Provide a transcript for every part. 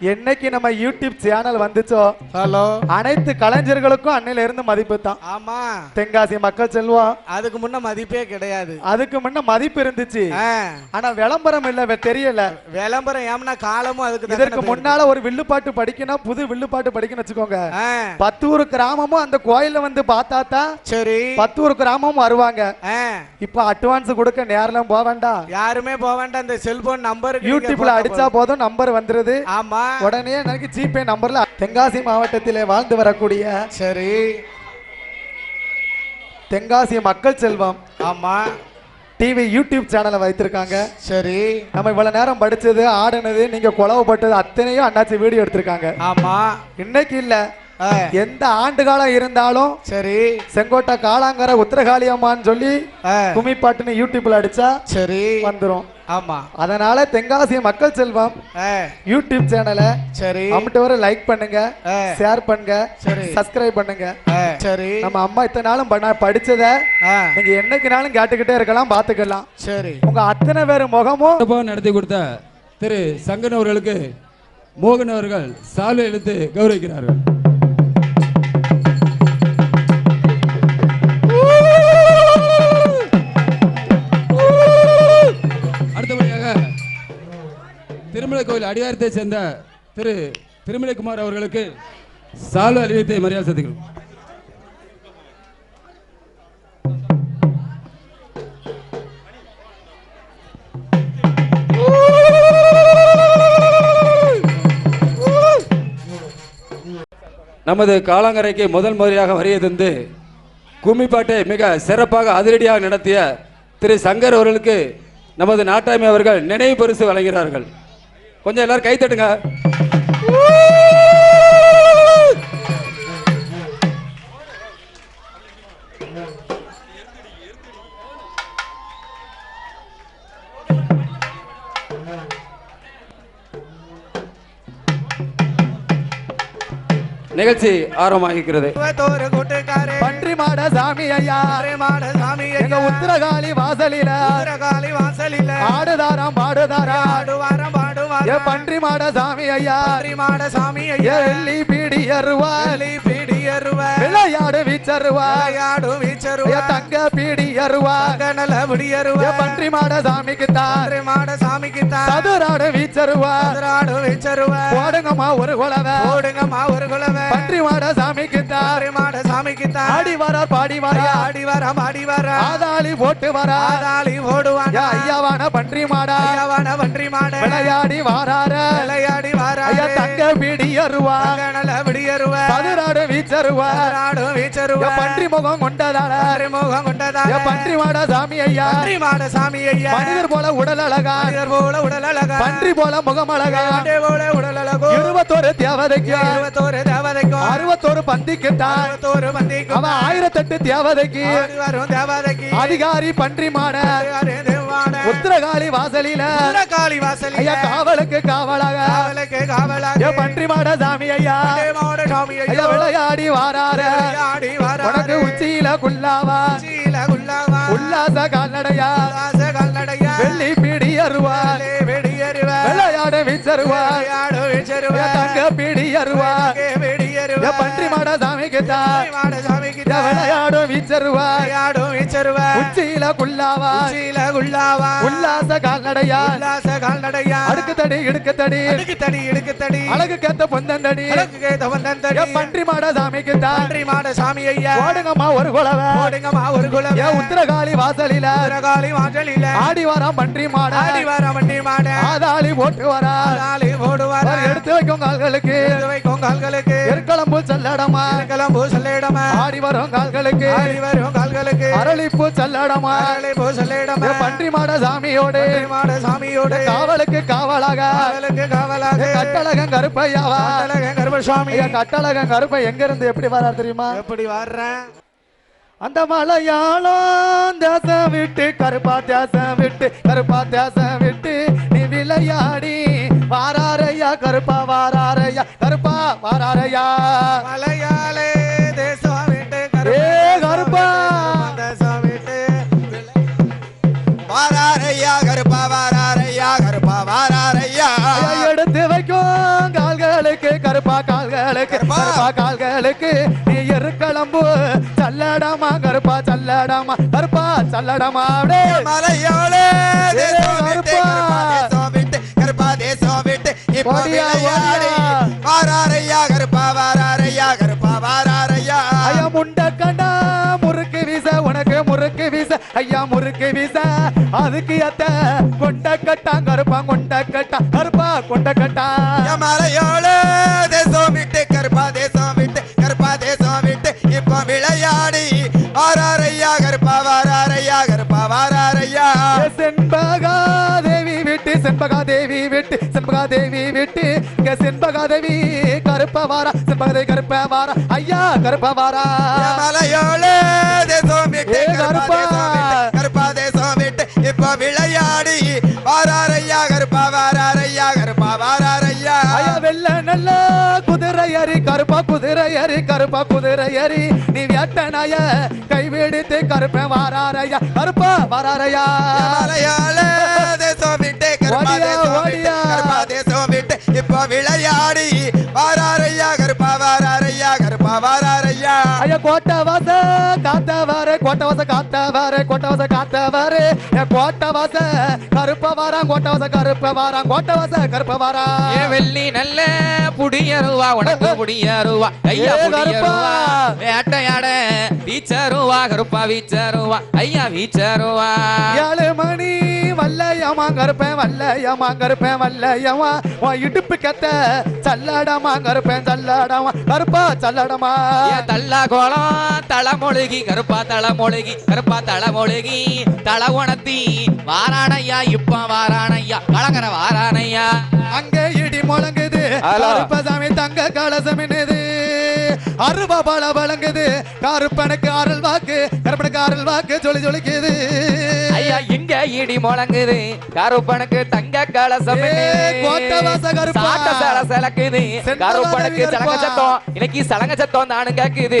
என்னைக்கு நம்ம YouTube channel வந்துச்சோ? ஹலோ அனைத்து கலைஞர்களுக்கும் அன்னையில இருந்து மதிப்பு தான். ஆமா. தென்காசி மக்கள் செல்வம் அதுக்கு முன்ன மதிப்பே கிடையாது. அதுக்கு முன்ன மதிப்பு இருந்துச்சு. ஆனா விளம்பரம் இல்ல தெரியல. விளம்பரம் ஏம்னா காலமும் அதுக்கு இதற்கு முன்னால ஒரு வில்லுப்பாட்டு படிக்கணும் புது வில்லுப்பாட்டு படிக்கணும் வச்சுக்கோங்க. பத்தூர் கிராமமும் அந்த கோயில்ல வந்து பார்த்தா தான் சரி. பத்தூர் கிராமமும் வருவாங்க. இப்ப அட்வான்ஸ் கொடுக்க நேரம் போக வேண்டாம். யாருமே போக வேண்டாம் இந்த செல்போன் நம்பர் யூடியூப்ல அடிச்சா போதும். நம்பர் வந்துருது. ஆமா. உடனே எனக்கு ஜிபே நம்பர்ல தென்காசி மாவட்டத்திலே வாழ்ந்து வரக்கூடிய சரி. தென்காசி மக்கள் செல்வம் ஆமா. டிவி யூடியூப் சேனலை வைத்திருக்காங்க. சரி. நம்ம இவ்வளவு நேரம் படிச்சது ஆடுனது நீங்க குழவப்பட்டது அத்தனையும் அண்ணாச்சி வீடியோ எடுத்திருக்காங்க. ஆமா. இன்னைக்கு இல்ல. எந்த ஆண்டு காலம் இருந்தாலும் சரி. செங்கோட்டை காளாங்கர உத்தரகாளி அம்மான்னு சொல்லி ஆ, கும்மிப்பாட்டுன்னு யூடியூப்ல அடிச்சா சரி. வந்துரும். ஆமா. அதனால தென்காசி மக்கள் செல்வம். யூடியூப் சேனலை சரி. அம்பிட்டு வர லைக் பண்ணுங்க ஷேர் பண்ணுங்க சரி. சப்ஸ்கிரைப் பண்ணுங்க. சரி. நம்ம அம்மா இத்தனை நாளும் பண்ண- படிச்சத நீங்க என்னைக்குனாலும் கேட்டுக்கிட்டே இருக்கலாம் பாத்துக்கலாம் சரி. உங்க அத்தனை பேர் முகமும் நடத்தி கொடுத்த திரு சங்கன் அவர்களுக்கு மோகன் அவர்கள் சாலை எழுத்து கௌரவிக்கிறார்கள். திருமலை கோயில் அடிவாரத்தை சேர்ந்த திரு திருமலைக்குமார் அவர்களுக்கு சால்வ அறிவித்தை மரியாதை செலுத்துகிறோம். நமது காலாங்கரைக்கு முதல் முறையாக வரிய தந்து கும்மிப்பாட்டை மிக சிறப்பாக அதிரடியாக நடத்திய திரு சங்கர் அவர்களுக்கு நமது நாட்டாமை அவர்கள் நினைவு பரிசு வழங்குகிறார்கள். கொஞ்சம் எல்லாரும் கை தட்டுங்க. நிகழ்ச்சி ஆரம்பமாகிறது பன்றி மாட சாமி ஐயா. மாட சாமி எங்க உத்தரகாளி வாசலில. காலி வாசலில. ஆடுதாராம் பாடுதாரா ஆடுவாரம் பன்றி மாட சாமி ஐயா. மாட சாமி ஐயா. வெள்ளி பீடி அருவாள். பிடியருவ விளையாடு வீச்சருவா விளையாடு ஏ வீச்சருவ தங்க பீடி அருவா கனல விடியருவ ஏ பன்றி மாட சாமிக்கு தான் மாட சாமிக்கு தான் சதுராடு வீச்சருவா ஆடு வீச்சருவ போடுங்கம்மா ஒரு குலவை. ஓடுங்கம்மா ஒரு குலவ. பன்றி மாட சாமிக்கு தான் மாட சாமிக்கு தான் ஆடி வரார் பாடி வரார் ஆடி வர ஆடி வர. ஆதாளி போட்டு வரா. ஆதாளி ஓடுவான். ஐயாவான பன்றி மாடா. ஐயாவான வன்றி மாட. விளையாடி வாரார. விளையாடி வர ஐயா தங்க பீடி அருவா கனல விடியருவ சதுராடு வீச்சருவா ஆடு வீச்சருவ ஏ பன்றி முகம் கொண்டதால. முகம் கொண்டதா ஏ பன்றி மாட சாமி ஐயா. பன்றி மாட சாமி ஐயா. மனிதர் போல உடல் அழகா. மனிதர் போல உடல் அழகா. பன்றி போல முகம் அழகா. ஆண்டே போல உடல் அழகோ. இருபத்தோரு தேவதைக்கு. இருபத்தோரு தேவதைக்கும் அறுபத்தோரு பந்திக்கு தான் அறுபத்தோரு பந்திக்கும். அவன் ஆயிரத்தெட்டு தேவதைக்கு. வரும் தேவதைக்கு. அதிகாரி பன்றி மாட உத்திரகாளி வாசலில. காளி வாசல் ஐயா காவலுக்கு காவலாக. காவலுக்கு காவலாக. பன்றி மாட சாமி ஐயா. சாமி ஐயா. ஐயா விளையாடி வாரார. ஆடி வர உனக்கு உச்சியில குல்லாவா? சீல குல்லாவா? உல்லாச கால்நடையா? உல்லாச கல்லடையா வெள்ளி பிடி அருவா? வெடியருவ விளையாட வீச்சருவா? ஆடு வீச்சருவ? ஏ தங்க பிடி அருவா? பன்றி மாட சாமிக்கு விளையாடும் வீச்சருவா ஆடு வீச்சருவ உச்சியில குல்லாவா சீல குல்லாவா உல்லாச கால்நடையா உல்லாச கால்நடையா அடுக்கு தடி இடுக்கு தடி. அடுக்கு தடி இடுக்கு தடி. அழகு கேத்த பொந்தந்தடி அழகு கேத்த வந்தன் தடி ஏ பன்றி மாட சாமிக்கு பன்றி மாட சாமி ஐயா. ஓடுங்கம்மா ஒரு குலவை ஓடுங்கம்மா ஒரு குலம் ஏ உத்திரகாளி வாசலில. ஆடி வரான் பன்றி மாட. ஆடி வர வண்டி மாட. ஆதாளி போட்டு வரா வைக்கும் கால்களுக்கு. எடுத்து வைக்கும் கால்களுக்கு. எருக்களம்பூ செல்லடமா. கிளம்பு சொல்லிடமா. ஆடி வரும் கால்களுக்கு. ஆடி வரும் கால்களுக்கு. அரளிப்பூ செல்லடமா. ஆளி போ சொல்லிடமா பன்றி மாட சாமியோடு. மாட சாமியோடு. காவலுக்கு காவலாக. காவலுக்கு காவலாக. ஏ கட்டழகன் கருப்பையாவா. கட்டழகன் கருப்பசாமி. ஐயா கட்டழகன் கருப்பை எங்க இருந்து எப்படி வரார் தெரியுமா? எப்படி வர்றேன்? அந்த மலையாளம் தேசம் விட்டு கருப்பா தேசம் விட்டு கருப்பா தேசம் விட்டு நீ விளையாடி வாராரையா கருப்பா வாராரையா கருப்பா வாராரையா. மலையாளே தேசம் விட்டு ஏ கருப்பா தேசம் விட்டு. வாராரையா கருப்பா வாராரையா கருப்பா வாராரையா. எடுத்து வைக்கும் கால் கால்களுக்கு கருப்பா கால்களுக்கு கருப்பா. கால்களுக்கு. நீ எருக்களம்பு சல்லடமா கருப்பா சல்லடமா கருப்பா சல்லடமா. மலையாளே தேசம் விட்டு வாராரையா கருப்பா வாராரையா கருப்பா வாராரையா ஐயா முண்ட கண்டா முறுக்கு வீச உனக்கு முறுக்கு வீச. ஐயா முறுக்கு வீச. அதுக்கு அத்த கொண்ட கட்டா கருப்பா கொண்ட கட்டா. கருப்பா கொண்ட கட்டா. மலையாளே தேசம் விட்டு கருப்பா தேசம் விட்டு கருப்பா தேசம் விட்டு இப்போ விளையாடி. வாராரையா கருப்பா வாராரையா கருப்பா வாராரையா தேவி விட்டு இங்க செண்பகா தேவி கருப்ப வாரா செண்பகா தேவி கருப்ப வாரா ஐயா கருப்ப! வாரா என் மலையாளே தேசம் விட்டு கருப்பா கருப்பா. தேசம் விட்டு இப்போ விளையாடி வாராரையா கருப்பா வாராரையா கருப்பா வாராரையா. ஐயா வெள்ள நல்ல குதிரை ஏறி கருப்பா குதிரை ஏறி கருப்பா குதிரை ஏறி நீ வேட்டனாய கைவிடுத்து கருப்ப வாராரையா. கருப்பா வாராரையா. மலையாள தேசம் விட்டு கருப்பா தேசம் விட்டு இப்போ விளையாடி வாராரையா கருப்பா வாராரையா கருப்பா வாராரையா ஐயா கோட்டை வாச காத்த வார கோட்டை வாச காத்த வார கோட்டை வாச காத்த வார கோட்டை வாச கருப்ப வாரான் கோட்டை வாச கருப்ப வாரான் கோட்டை வாச கருப்ப வாரா ஏ வெள்ளி நல்ல புடியருவா உனக்கு புடியருவா ஐயா புடியருவா. வேட்டையாட வீச்சருவா கருப்பா வீச்சருவா ஐயா வீச்சருவா. ஏழு மணி வல்லையம்மா கருப்பேன் வல்லையம்மா கருப்பேன் வல்லையம்மா உன் இடுப்பு கத்த சல்லடமா கருப்பேன் சல்லடமா கருப்பா சல்லடமா தள்ள கோலம் தளமொழுகி கருப்பா தளமொழுகி கருப்பா தளமொழுகி தள உணர்த்தி வாரானையா இப்ப வாரானையா கலங்கர வாரானையா அங்க இடி முழங்குது. கருப்பசாமி தங்க கலசமின்னுது அருவா பல வழங்குது கருப்பனுக்கு அருள் வாக்கு கருப்பனுக்கு அருள் வாக்கு சொல்லி சொல்லிக்குது இங்க இடி முழங்குது. கருப்பனுக்கு தங்க கலசம் சாட்ட சல சலக்குது. கருப்பனுக்கு சலங்க சத்தம். இன்னைக்கு சலங்க சத்தம் நானும் கேக்குது.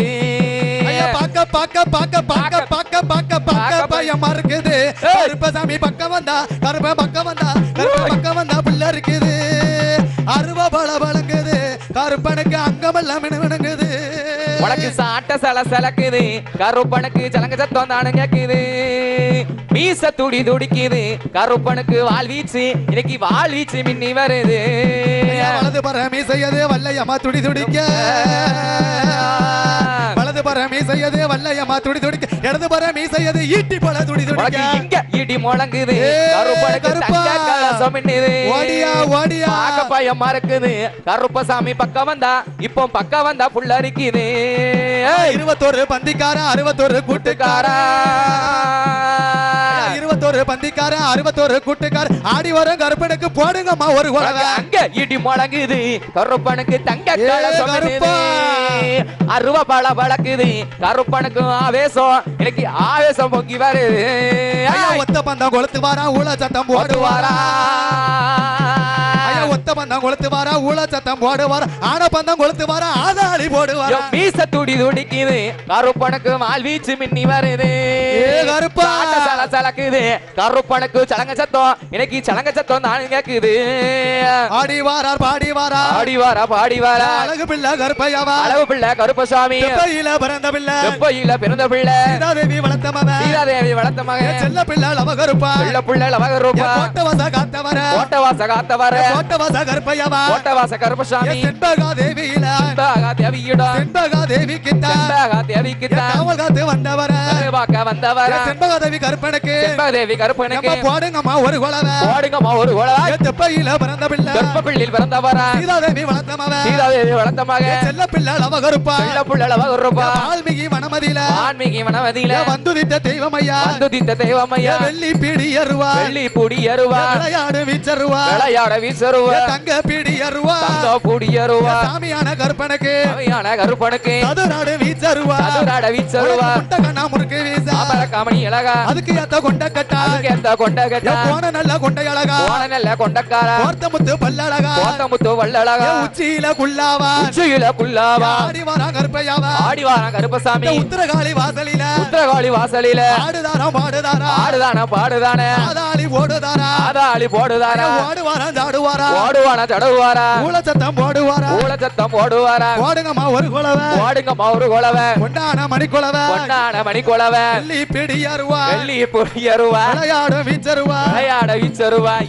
பாக்க பாக்க பாக்க பாக்க பாக்க. பாக்க பாக்க பயமா இருக்குது கருப்பசாமி பக்கம் வந்தா கருப்ப பக்கம் வந்தா கருப்ப பக்கம் வந்தா பிள்ளை இருக்குது அருவ பல வழங்குது கருப்பனுக்கு அங்கமெல்லாம் விடுங்குது உனக்கு சாட்ட சல சலக்குது. கருப்பனுக்கு சலங்க சத்தம் தானு கேக்குது. மீச துடி துடிக்குது. கருப்பனுக்கு வால் வீச்சு இன்னைக்கு வால் வீச்சு மின்னி வருது. வலது பரமி செய்யது வல்லையம்மா துடி துடிக்க. செய்யது வல்லையம்மா துடி துடிக்க. இடது பரமி செய்யது ஈட்டி போல துடி துடிக்க. இங்க இடி முழங்குது. ஓடியா ஓடியா பாக்க பயமா இருக்குது கருப்பசாமி பக்கம் வந்தா இப்போ பக்கம் வந்தா புள்ள அரிக்குது இருபத்தோரு பந்திக்கார அறுபத்தோரு கூட்டுக்கார. இருபத்தோரு பந்திக்கார அறுபத்தோரு கூட்டுக்கார ஆடி வரும் கருப்பனுக்கு போடுங்கம்மா ஒரு குழவை அங்க இடி முழங்குது. கருப்பனுக்கு தங்க. அருவ பல பழக்குது கருப்பனுக்கு ஆவேசம். எனக்கு ஆவேசம் பொங்கி வருது ஒத்த பந்தம் கொளுத்து வாரா ஊழ சத்தம் போடுவாரா? ஒத்த பந்தம் கொளுத்து வாரா ஊழ சத்தம் போடுவாரா ஆன பந்தம் கொளுத்து வாரா ஆதாளி போடுவாரா? மீச துடி துடிக்குது கருப்பனுக்கு மால் வீச்சு மின்னி வருது. கருப்பா. சல சலக்குது கருப்பனுக்கு சலங்க சத்தம் எனக்கு சலங்க சத்தம் தான் கேக்குது. ஆடி வாரார் பாடி வாரா ஆடி வாரா பாடி வாரா அழகு பிள்ளை கருப்பையாவா? அளவு பிள்ளை கருப்பசாமி. தெப்பையில பிறந்த பிள்ளை. செப்பையில பிறந்த பிள்ளை. சீதாதேவி வளர்த்த மகன். சீதாதேவி வளர்த்த மகன். செல்ல பிள்ளை லவ கருப்பா பிள்ளை புள்ள லவகரூபா கோட்டவாச காத்தவர. கோட்டவாச காத்தவர. கோட்டவாச கருப்பையாவா கோட்டவாச கருப்பசாமி. செண்பகா தேவியில செண்பகா தேவியிடம் செண்பகா தேவி கிட்ட செண்பகா தேவிக்கு காவல் காத்து வந்தவர. பார்க்க வந்தவர. செண்பகா தேவி கருப்பனுக்கு. செண்பக தேவி கருப்பனுக்கு போடுங்கம்மா ஒரு குழவை. போடுங்கம்மா ஒரு குழவா. தெப்பையில பிறந்த பிள்ளை. கர்ப்ப பிள்ளையில் பிறந்தவரா. சீதாதேவி வளர்த்த மகன் சீதாதேவி வளர்த்த மகன் செல்ல பிள்ளை லவ கருப்பா பிள்ளை புள்ள லவகரூபா வால்மீகி வனமதியில. ஆன்மீக வனவதியில வந்துதித்த தெய்வம் ஐயா வந்து தித்த தெய்வமையா வெள்ளி பிடி அருவா வெள்ளி புடி அருவா விளையாடு வீச்சருவா விளையாட தங்க பிடி அருவா. தங்க புடி அருவா. சாமியான கருப்பனுக்கு அவையான கருப்பனுக்கு சதுராடு வீச்சருவா சதுராட வீசருவா முட்டை கண்ணா முறுக்கு வீச. ஆபர காமணி அழகா. அதுக்கு ஏத்த கொண்ட கட்டா அதுக்கு எந்த கொண்ட கட்டா போன நல்ல கொண்டை அழகா. போன நல்ல கொண்டக்காரா. கோர்த்த முத்து பல்லழகா கோத்தமுத்து வள்ளழகா ஏ உச்சியில குல்லாவா உச்சியில குல்லாவா ஆடி வரா கருப்பையாவா. ஆடிவான கருப்பசாமி. இந்த உத்திரகாளி வாசலில. உத்திரகாளி வாசலில. ஆடுதாரா பாடுதாரா ஆடுதான பாடுதானே. ஆதாளி ஓடுதாரா. ஆதாளி போடுதாரா. ஓடுவாரா ஜாடுவாரா. ஓடுவானா தடவுவாரா ஊழச்சத்தம் போடுவாரா? ஊழச்சத்தம் ஓடுவாரா ஓடுங்கம்மா ஒரு குலவை ஓடுங்கம்மா ஒரு குலவை கொண்டான மணி குலவை பொன்னான மணி குலவை வெள்ளி பிடியருவா வெள்ளி பொடியருவா விளையாடும் வீச்சருவா விளையாட வீச்சருவாய்.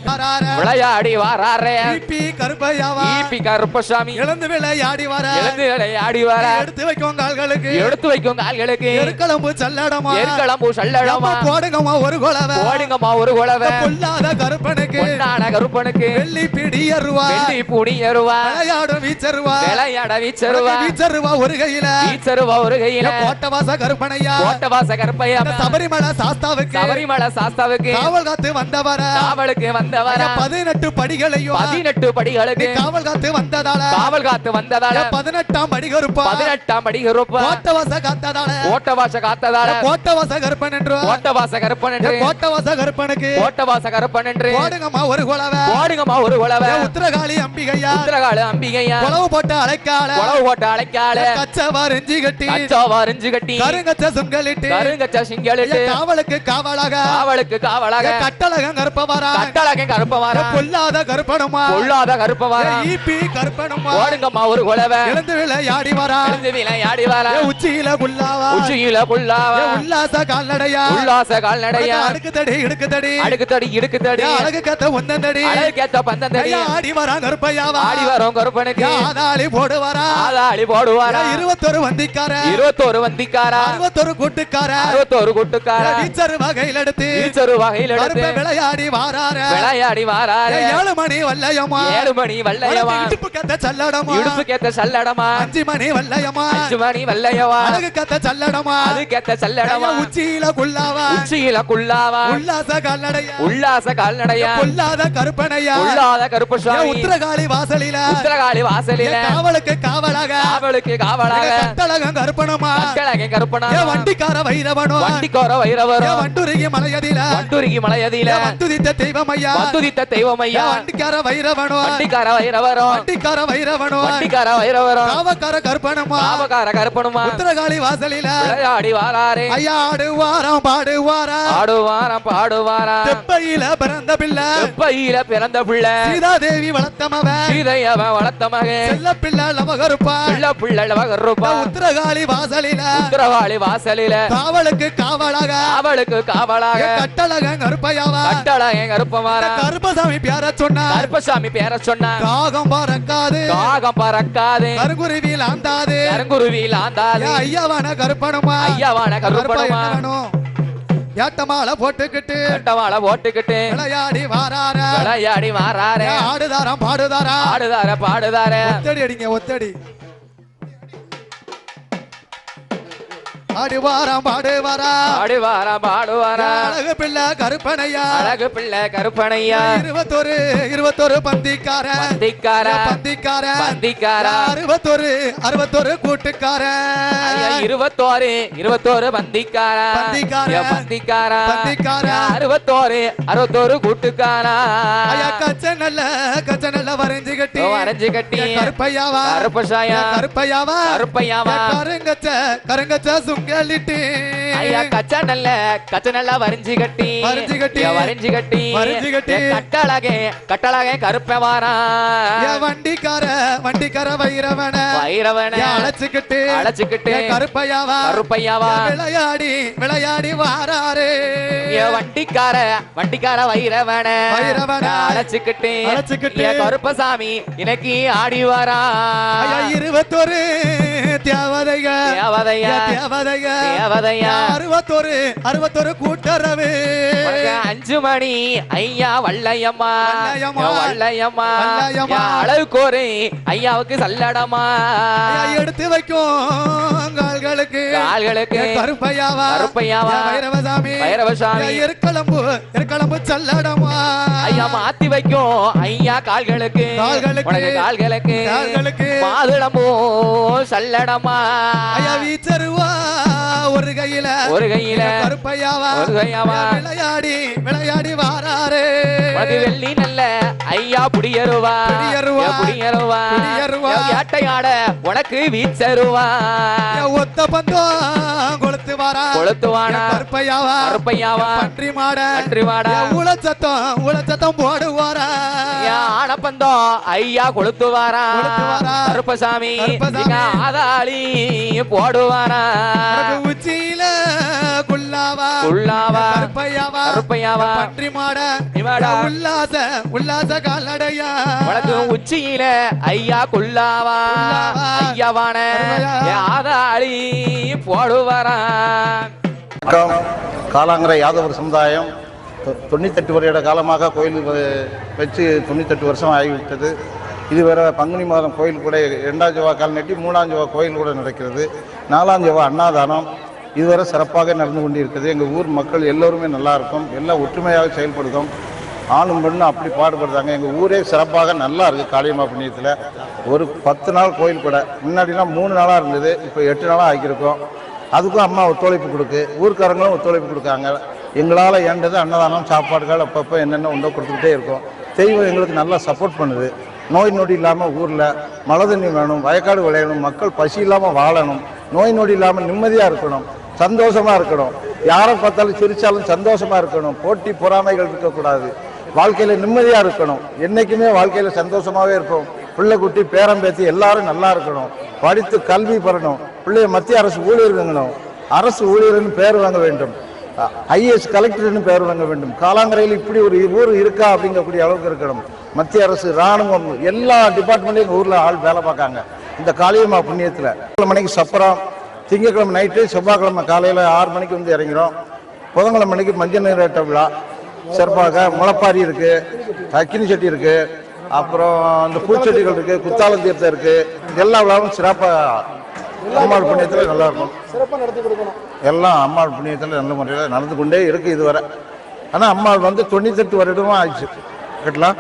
விளையாடி வாராரே. ஈப்பி கருப்பையாவா ஈபி கருப்பசாமி. இழந்து விளையாடி வர. எழுந்து விளையாடி வர. எடுத்து வைக்கும் கால்களுக்கு. எடுத்து வைக்கும் கால்களுக்கு. எருக்களம்பு சல்லடமா. எருக்களம்பூ சல்லடமா. போடுங்கம்மா ஒரு குலவை ஓடுங்கம்மா ஒரு குலவை பொல்லாத கருப்பனுக்கு. பொன்னான கருப்பனுக்கு. வெள்ளி பிடியருவா வெள்ளி புடியருவா. விளையாடும் வீச்சருவா. விளையாட வீச்சருவா. வீச்சருவா ஒரு கையில. வீச்சருவா ஒரு கையில. கோட்டவாச கருப்பனையா. கோட்டவாச கருப்பையா. சபரிமலை சாஸ்தாவுக்கு. சபரிமலை சாஸ்தாவுக்கு. காவல் காத்து வந்தவர. காவலுக்கு வந்தவர. பதினெட்டு படிகளையும். பதினெட்டு படிகளுக்கு. காவல் காத்து வந்ததால. காவல் காத்து வந்ததால. பதினெட்டாம் படி கருப்பா பதினெட்டாம் படி கருப்ப கோட்டவாச காத்ததால. கோட்டவாச காத்ததால. கோட்டவாச கருப்பன் என்று. கோட்டவாச கருப்பன் என்று. கோட்டவாச கருப்பனுக்கு. கோட்டவாச கருப்பன் என்று. போடுங்கம்மா ஒரு குலவை ஓடுங்கம்மா ஒரு குலவை உத்தரகாளி அம்பிகையா? உத்திரகால அம்பிகையா? குளவு போட்டு அழைக்கால குளவு போட்ட அழைக்கால கச்சவா ரெஞ்சி கட்டி. கச்சாவா அரிஞ்சு கட்டி. கருங்கச்ச சுங்கலிட்டு. கருங்கச்ச சிங்கலிட்டு. காவலுக்கு காவலாக. காவலுக்கு காவலாக. கட்டழகம் கருப்பவரா? கட்டழகன் கருப்பவாரா? பொல்லாத கருப்பனுமா? கொள்ளாத கருப்பவாரா? ஈப்பி கருப்பனுமா? ஓடுங்கம்மா ஒரு குலவை இழந்து விளையாடி வரா எழுந்து விளையாடி வாரா உச்சியில புல்லாவா? உச்சியில புல்லாவா? உல்லாச கால்நடையா? உல்லாச கால்நடையா? அடுக்கு தடி இடுக்கு தடி. அடுக்கு தடி இடுக்கு தடி. அழகு கத்த உந்தந்தடி அழகேத்த பந்தந்தடி. ஐயா, ஆடி வரா கருப்பையாவா? ஆடி வரும் கருப்பனுக்கு. ஆதாளி போடு வரா ஆதாளி போடுவாரா இருபத்தொரு வந்திக்கார? இருபத்தோரு வந்திக்காரா? அறுபத்தொரு கூட்டுக்கார? அறுபத்தோரு குட்டுக்காரா? வீச்சரு வகையில் எடுத்து வீச்சரு வகையில் எடுத்து கருப்பை விளையாடி வாரார? விளையாடி வாராரு? ஏழு மணி வல்லையம்மா. ஏழு மணி வல்லையவா இடுப்பு கத்த சல்லடமா? இடுப்பு கேத்த சல்லடமா? அஞ்சு மணி வல்லையம்மா. அஞ்சு மணி வல்லையவா அழகு கத்த சல்லடமா? அது கேத்த சல்லடமா? உச்சியில குல்லாவா உச்சியில குல்லாவா உல்லாச கால்நடையா? உல்லாச கால்நடையா? பொல்லாத கருப்பனையா? உள்ளாத ஏ, கருப்பசாமி உத்திரகாளி வாசலில? உத்திரகாளி ஏ, வாசலில காவலுக்கு காவலாக? காவலுக்கு காவலாக. கட்டழகம் கருப்பனுமா கட்டழகன் கருப்பனா ஏ வண்டிக்கார வைரவனோ? வண்டிக்கோர வண்டுருகி மலையதில? வண்டுருகி மலையதில. வந்துதித்த தெய்வம் ஐயா வந்துதித்த தெய்வம் ஏ ஐயா வண்டிக்கார வைரவனோ? வண்டிக்கார வைரவரும் வண்டிக்கார வைரவனோ? வண்டிக்கார வைரவரும் காவக்கார கருப்பனுமா உத்திரகாளி வாசலில? விளையாடி வாராரே. ஐயா ஆடுவாராம் பாடுவாரா? ஆடுவாராம் பாடுவாரா. தெப்பையில பிறந்த பிள்ளை. பையில பிறந்த பிள்ளை. சீதாதேவி வளர்த்தமவ. சீதையவன் வளர்த்த மகன் செல்ல பிள்ளை லவகருப்பா பிள்ளை பிள்ளை வகருப்பா உத்திரகாளி வாசலில. உத்திரவாளி வாசலில. காவலுக்கு காவலாக. காவலுக்கு காவலாக. கட்டழகன் கருப்பையாவா? கட்டழகன் கருப்பமாரா கருப்பசாமி பேர சொன்ன. கருப்பசாமி பேர சொன்னான் காகம் பறக்காது. காகம் பறக்காது. கருங்குருவியில் ஆந்தாது. கருங்குருவியில் ஆந்தாது. ஐயாவான கருப்பனுமா? ஐயாவான கருப்பா கருப்பனுமா? என்ன வேணும்? ஏட்டமால போட்டுக்கிட்டு கட்டவாள போட்டுக்கிட்டு விளையாடி வாரார. விளையாடி ஏ, ஆடுதாராம் பாடுதாரா. ஆடுதார பாடுதார. ஒத்தடி அடிங்க ஒத்தடி. ஆடி வாராம் பாடு வாரா ஆடி வாரா பாடுவாரா அழகு பிள்ளை கருப்பனையா. அழகு பிள்ளை கருப்பனையா. இருபத்தொரு இருபத்தொரு பந்திக்கார பந்திக்கார பந்திக்கார பந்திக்கார அறுபத்தொரு அறுபத்தொரு கூட்டுக்கார இருபத்தோரு இருபத்தோரு பந்திக்கார பந்திக்கார. பந்திக்கார பந்திக்கார. அறுபத்தோரு அறுபத்தோரு கூட்டுக்காரா ஐயா கச்ச நல்ல கச்ச நல்ல வரைஞ்சு கட்டி வரைஞ்சு கட்டி. கருப்பையாவா. கருப்பசாயா. கருப்பையாவா. கருப்பையாவா. கருங்கச்ச கருங்கச்ச சுங்கலிட்டு ஐயா கச்சா நல்ல கச்ச நல்லா வரிஞ்சு கட்டி வரிஞ்சு கட்டி. வரிஞ்சு கட்டி வரிஞ்சு கட்டி. ஏ, கட்டழகே கட்டழகே கருப்ப வாரா வண்டிக்கார வண்டிக்கார வைரவன வைரவன அழைச்சுக்கிட்டு அழைச்சுக்கிட்டு. கருப்பையாவா கருப்பையாவா. விளையாடி விளையாடி வாராரே வண்டிக்கார வண்டிக்கார வைரவன வைரவன. அழைச்சுக்கிட்டு அழைச்சுக்கிட்டு. கருப்பசாமி இன்னைக்கு ஆடி வாரா இருபத்தொரு தேவதைக தேவதையா. ஏ, தேவதையா. ஏ, அறுபத்தொரு அறுபத்தொரு கூட்டுறவு அஞ்சு மணி ஐயா வள்ளையம்மா. ஏ, அழகுக்கோரு ஐயாவுக்கு சல்லடமா எடுத்து வைக்கும் கால்களுக்கு கால்களுக்கு. கருப்பையாவா கருப்பையாவா. வைரவசாமி வைரவசாமி. ஏ, எருக்களம்பு எருக்களம்பு சல்லடமா ஐயா மாத்தி வைக்கும் ஐயா கால்களுக்கு கால்களுக்கு. கால்களுக்கு கால்களுக்கு. மாதுளம்பூ சல்லடமா ஐயா வீச்சருவா ஒரு கையில ஒரு கையில கருப்பையாவா ஒரு கையாவா. விளையாடி விளையாடி வாராரே உனக்கு வெள்ளி நல்ல ஐயா புடியருவா புடியருவா. புடியருவா புடியருவா. ஏ, ஏட்டையாட உனக்கு வீச்சருவா ஒத்த பந்தம் கொளுத்து வாரா கொளுத்து வாரா. என் கருப்பையாவா கருப்பையாவா. பன்றி மாட பன்றி மாட. என் ஊழச்சத்தம் ஊழச்சத்தம் போடுவாரா ஆனப்பந்தம் ஐயா கொளுத்துவாரா கொளுத்துவாரா. கருப்பசாமி ஆதாளி போடுவாரா உச்சியில குல்லாவா குல்லாவா. கருப்பையாவா. என் பன்றி மாட இவாடா. உல்லாச உல்லாச கால்நடையா உனக்கு உச்சியில ஐயா குல்லாவா. ஐயாவான. ஆதாளி போடுவாரா காலாங்கரை யாதவர் சமுதாயம் தொண்ணூத்தெட்டு வருட காலமாக கோயில் வச்சு தொண்ணூத்தெட்டு வருஷம் ஆகிவிட்டது இதுவரை பங்குனி மாதம் கோயில் கூட ரெண்டாம் ஜவா கால் நட்டி மூணாம் ஜவா கோயில் கூட நடக்கிறது நாலாம் ஜவா அன்னதானம் இதுவரை சிறப்பாக நடந்து கொண்டிருக்கிறது. எங்கள் ஊர் மக்கள் எல்லோருமே நல்லா இருக்கும் எல்லாம் ஒற்றுமையாக செயல்படுதும். ஆணும் பெண்ணும் அப்படி பாடுபடுறாங்க. எங்கள் ஊரே சிறப்பாக நல்லா இருக்குது காளியம்மா புண்ணியத்தில். ஒரு பத்து நாள் கோயில் கூட. முன்னாடிலாம் மூணு நாளாக இருந்தது. இப்போ எட்டு நாளாக ஆக்கியிருக்கோம் அதுக்கும் அம்மா ஒத்துழைப்பு கொடுக்கு. ஊர்க்காரங்களும் ஒத்துழைப்பு கொடுக்காங்க எங்களால் ஏண்டது அன்னதானம் சாப்பாடுகள் அப்பப்போ என்னென்ன உண்டோ கொடுத்துக்கிட்டே இருக்கோம். தெய்வம் எங்களுக்கு நல்லா சப்போர்ட் பண்ணுது. நோய் நொடி இல்லாமல் ஊரில் மழை தண்ணி வேணும் வயக்காடு விளையணும் மக்கள் பசி இல்லாமல் வாழணும். நோய் நொடி இல்லாமல் நிம்மதியாக இருக்கணும் சந்தோஷமாக இருக்கணும். யாரை பார்த்தாலும் சிரித்தாலும் சந்தோஷமாக இருக்கணும். போட்டி பொறாமைகள் இருக்கக்கூடாது. வாழ்க்கையில் நிம்மதியாக இருக்கணும். என்றைக்குமே வாழ்க்கையில் சந்தோஷமாகவே இருக்கும் பிள்ளை குட்டி பேரம் பேத்தி எல்லாரும் நல்லா இருக்கணும். படித்து கல்வி பெறணும். பிள்ளைய மத்திய அரசு ஊழியர்களணும் அரசு ஊழியர்னு பேர் வாங்க வேண்டும். ஐஏஎஸ் கலெக்டர்னு பேர் வாங்க வேண்டும். காலாங்கரையில் இப்படி ஒரு ஊர் இருக்கா அப்படிங்கக்கூடிய அளவுக்கு இருக்கணும். மத்திய அரசு இராணுவம் எல்லா டிபார்ட்மெண்ட்லையும் எங்கள் ஊரில் ஆள் வேலை பார்க்காங்க. இந்த காளியம்மா புண்ணியத்தில். ஏழு மணிக்கு சப்பரம் திங்கட்கிழமை நைட்டு செவ்வாய்க்கிழமை காலையில் ஆறு மணிக்கு வந்து இறங்கிறோம் புதன்கிழமை மணிக்கு மஞ்சள் நீராட்ட விழா. சிறப்பாக முளைப்பாரி இருக்கு அக்கினி சட்டி இருக்கு அப்புறம் இந்த பூச்செடிகள் இருக்கு குத்தாலம் தீர்த்தம் இருக்கு. எல்லா விழாவும் சிறப்பாக அம்மாள் புண்ணியத்தில் நல்லா இருக்கும். எல்லாம் அம்மாள் புண்ணியத்தில் நல்ல முறையில் நடந்து கொண்டே இருக்கு இதுவரை. ஆனால் அம்மாள் வந்து தொண்ணூத்தெட்டு வருடமும் ஆயிடுச்சு. கட்டலாம்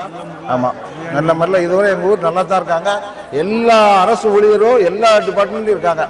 ஆமாம் நல்ல மாதிரிலாம் இதுவரை எங்கள் ஊர் நல்லா தான் இருக்காங்க. எல்லா அரசு ஊழியரும் எல்லா டிபார்ட்மெண்ட்லையும் இருக்காங்க.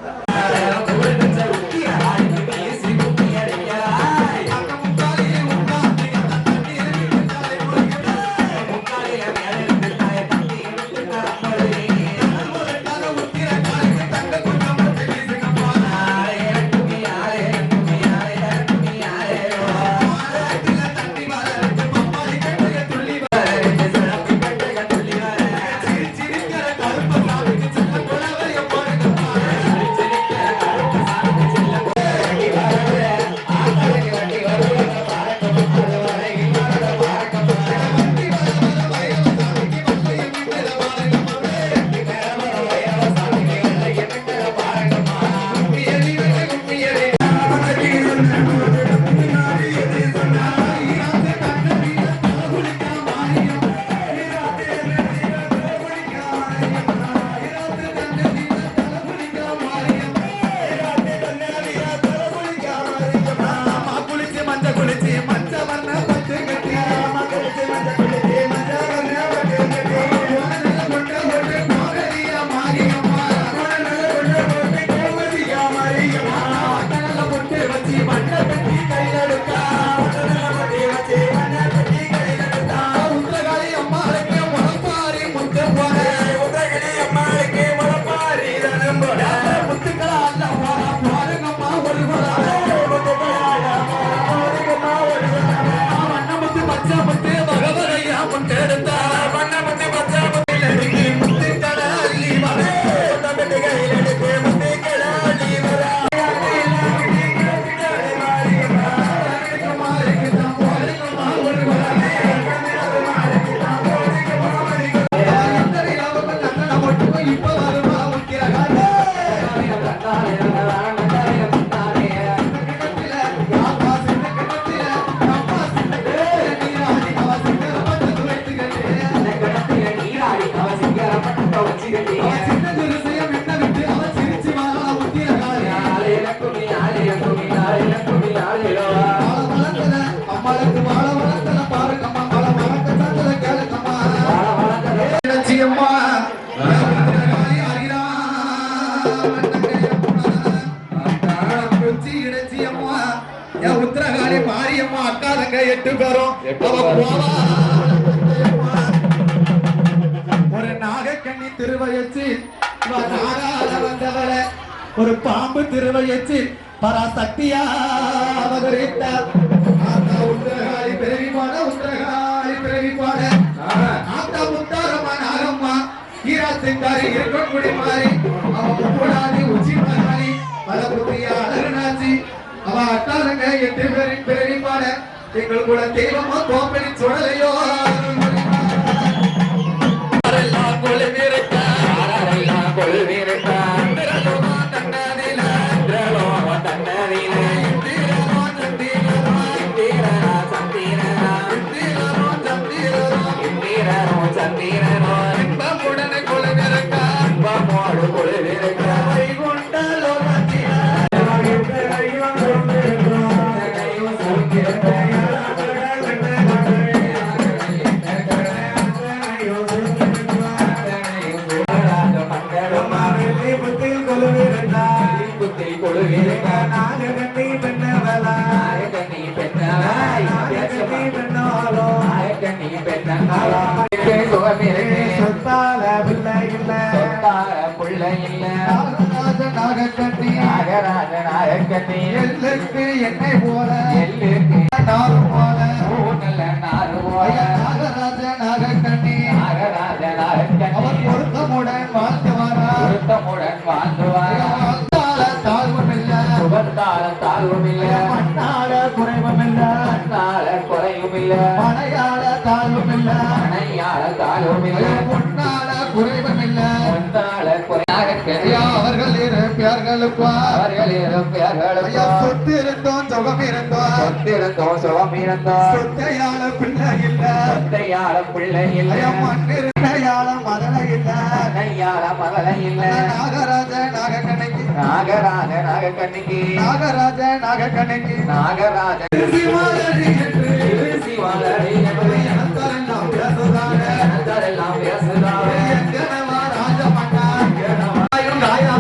திருவயச்சு பராசக்தியா அவதரித்தார் ஆத்தா உத்தரகாளி பிறவிமான உத்தரகாளி பிறவிப்பாட ஆத்தா முத்தாரம்மா நாகம்மா ஈராத்துக்காரி இருக்கக்குடி மாறி. அவ முக்கூடாதி உச்சி மகாரி பல புத்தியா அவ அட்டாரங்க எட்டு பேரின் பிறவிப்பாட எங்கள் கூட தெய்வமா கோப்பனி சுடலையோ. எல்லுக்கு என்னை போல. நாறு போல. நாகராஜ நாகக்கண்ணி அவர் பொருத்தமுடன் வாழ்ந்து வரா வாழ்ந்தால தாழ்வும் இல்ல மண்ணால குறைவும் இல்ல மனையால தாழ்வும் இல்ல பொன்னால சொத்து இருந்தோம் சுகம் இருந்தோம் சொத்து இருந்தோம் நாகராஜ நாகக்கண்ணைக்கு. நாகராஜ நாகராஜ சிவாலரி என்று. சிவாலரி என்று. அந்தரெல்லாம் பேசுதாரே அந்தரெல்லாம் பேசுதாரே எங்கனவா ராஜமண்டா எங்கனவா ராஜா